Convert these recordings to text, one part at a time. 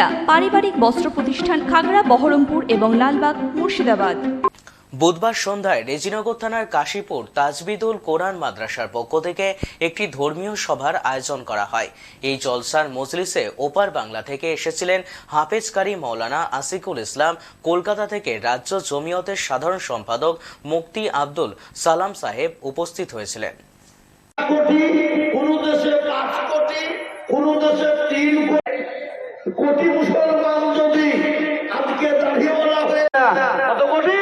বিদ্যা পারিবারিক বস্ত্র প্রতিষ্ঠান খাগড়া বহরমপুর এবং লালবাগ মুর্শিদাবাদ। বুধবার সন্ধ্যায় রেজিনগর থানার কাশীপুর তাজবিদুল কোরআন মাদ্রাসার পক্ষ থেকে একটি ধর্মীয় সভার আয়োজন করা হয়। এই জলসার মজলিসে ওপার বাংলা থেকে এসেছিলেন হাফেজকারী মৌলানা আসিকুল ইসলাম কলকাতা থেকে রাজ্য জমিয়তের সাধারণ সম্পাদক মুক্তি আব্দুল সালাম সাহেব উপস্থিত হয়েছিলেন। কোটি মুসলমান যদি আজকে দাঁড়িয়ে বলা হয়ে কত কোটি?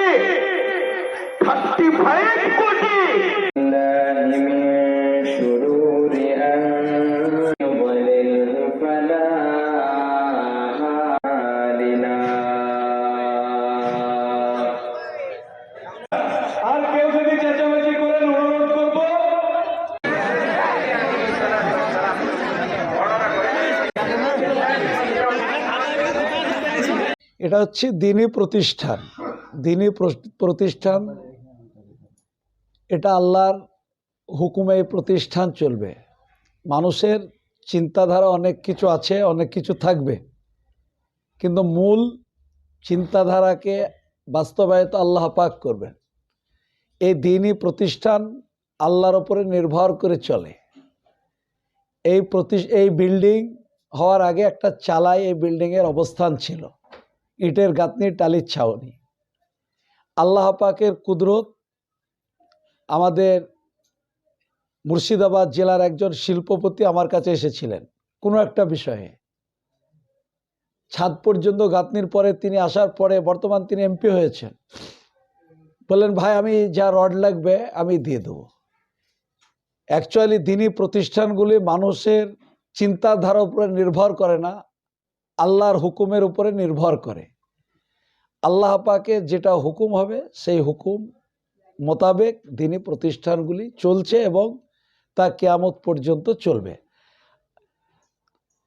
এটা হচ্ছে দিনী প্রতিষ্ঠান। দিনী প্রতিষ্ঠান, এটা আল্লাহর হুকুমে প্রতিষ্ঠান চলবে। মানুষের চিন্তাধারা অনেক কিছু আছে, অনেক কিছু থাকবে। কিন্তু মূল চিন্তাধারাকে বাস্তবায়িত আল্লাহ পাক করবেন। এই দিনই প্রতিষ্ঠান আল্লাহর ওপরে নির্ভর করে চলে। এই প্রতি এই বিল্ডিং হওয়ার আগে একটা চালাই এই বিল্ডিংয়ের অবস্থান ছিল। ইটের গাঁথনি, টালির ছাউনি। আল্লাহ পাকের কুদরত আমাদের মুর্শিদাবাদ জেলার একজন শিল্পপতি আমার কাছে এসেছিলেন। কোনো একটা বিষয়ে। ছাদ পর্যন্ত গাঁথনির পরে তিনি আসার পরে বর্তমান তিনি এমপি হয়েছেন। বললেন, ভাই, আমি যা রড লাগবে, আমি দিয়ে দেবো। অ্যাকচুয়ালি দিনই প্রতিষ্ঠানগুলি মানুষের চিন্তাধারার উপরে নির্ভর করে না। আল্লাহর হুকুমের উপরে নির্ভর করে। আল্লাহ পাকের যেটা হুকুম হবে, সেই হুকুম মোতাবেক দিনী প্রতিষ্ঠানগুলি চলছে এবং তা কেয়ামত পর্যন্ত চলবে।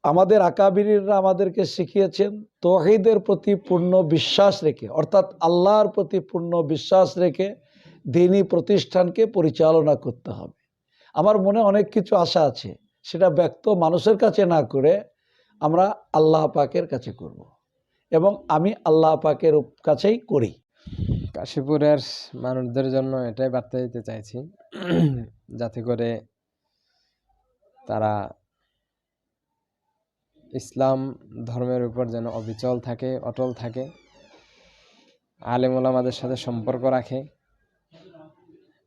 আমাদের আকাবিরা আমাদেরকে শিখিয়েছেন, তহিদের প্রতি পূর্ণ বিশ্বাস রেখে, অর্থাৎ আল্লাহর প্রতি পূর্ণ বিশ্বাস রেখে দিনী প্রতিষ্ঠানকে পরিচালনা করতে হবে। আমার মনে অনেক কিছু আশা আছে, সেটা ব্যক্ত মানুষের কাছে না করে আমরা আল্লাহ পাকের কাছে করব। এবং আমি আল্লাহ পাকের কাছেই করি কাশীপুরের মানুষদের জন্য এটাই বার্তা দিতে চাইছি, যাতে করে তারা ইসলাম ধর্মের উপর যেন অবিচল থাকে, অটল থাকে, আলেম ওলামাদের সাথে সম্পর্ক রাখে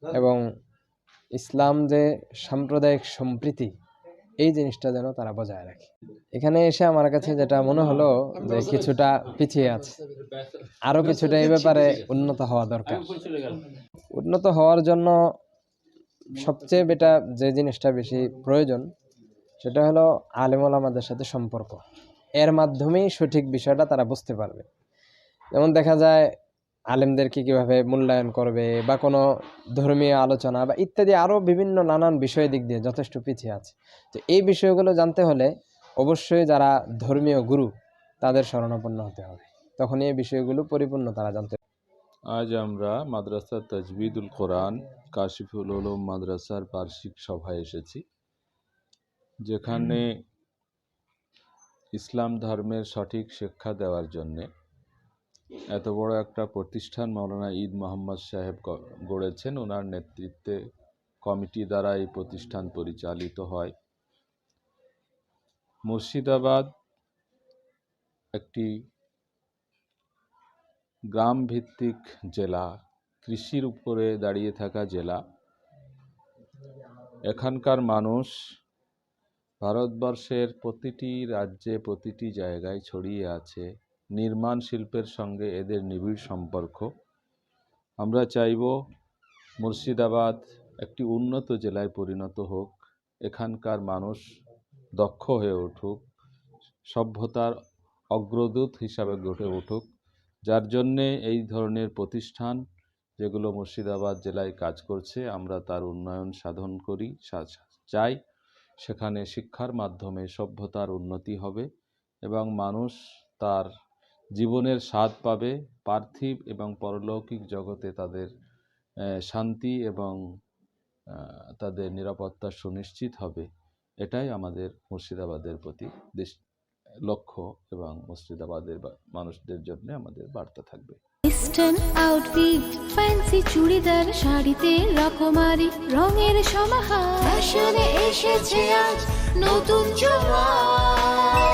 এবং ইসলাম যে সাম্প্রদায়িক সম্প্রীতি এই জিনিসটা যেন তারা বজায় রাখে। এখানে এসে আমার কাছে যেটা মনে হলো যে কিছুটা পিছিয়ে আছে। আরও কিছুটা এই ব্যাপারে উন্নত হওয়া দরকার। উন্নত হওয়ার জন্য সবচেয়ে বেটা যে জিনিসটা বেশি প্রয়োজন, সেটা হলো আলেমল আমাদের সাথে সম্পর্ক। এর মাধ্যমেই সঠিক বিষয়টা তারা বুঝতে পারবে। যেমন দেখা যায় আলেমদেরকে কীভাবে মূল্যায়ন করবে বা কোনো ধর্মীয় আলোচনা বা ইত্যাদি আরও বিভিন্ন নানান বিষয় দিক দিয়ে যথেষ্ট পিছিয়ে আছে। তো এই বিষয়গুলো জানতে হলে অবশ্যই যারা ধর্মীয় গুরু, তাদের শরণাপন্ন হতে হবে। তখন এই বিষয়গুলো পরিপূর্ণ তারা জানতে আজ আমরা মাদ্রাসা তাজবিদুল কোরআন, কাশিফুল উলুম মাদ্রাসার বার্ষিক সভায় এসেছি, যেখানে ইসলাম ধর্মের সঠিক শিক্ষা দেওয়ার জন্যে এত বড় একটা প্রতিষ্ঠান মাওলানা ঈদ মোহাম্মদ সাহেব গড়েছেন ওনার নেতৃত্বে কমিটি দ্বারা এই প্রতিষ্ঠান পরিচালিত হয়। মুর্শিদাবাদ একটি গ্রাম ভিত্তিক জেলা, কৃষির উপরে দাঁড়িয়ে থাকা জেলা। এখানকার মানুষ ভারতবর্ষের প্রতিটি রাজ্যে প্রতিটি জায়গায় ছড়িয়ে আছে। নির্মাণ শিল্পের সঙ্গে এদের নিবিড় সম্পর্ক। আমরা চাইব মুর্শিদাবাদ একটি উন্নত জেলায় পরিণত হোক, এখানকার মানুষ দক্ষ হয়ে উঠুক, সভ্যতার অগ্রদূত হিসাবে গড়ে উঠুক, যার জন্যে এই ধরনের প্রতিষ্ঠান যেগুলো মুর্শিদাবাদ জেলায় কাজ করছে, আমরা তার উন্নয়ন সাধন করি চাই। সেখানে শিক্ষার মাধ্যমে সভ্যতার উন্নতি হবে এবং মানুষ তার জীবনের স্বাদ পাবে পার্থিব এবং পরলৌকিক জগতে তাদের শান্তি এবং তাদের নিরাপত্তা সুনিশ্চিত হবে। এটাই আমাদের মুর্শিদাবাদের প্রতি লক্ষ্য এবং মুর্শিদাবাদের মানুষদের জন্য আমাদের বার্তা থাকবে। ওয়েস্টার্ন আউটফিট ফ্যান্সি চুড়িদার, শাড়িতে রকমারি, রঙের সমাহার। ফ্যাশনে এসেছে আজ নতুন সুনিতা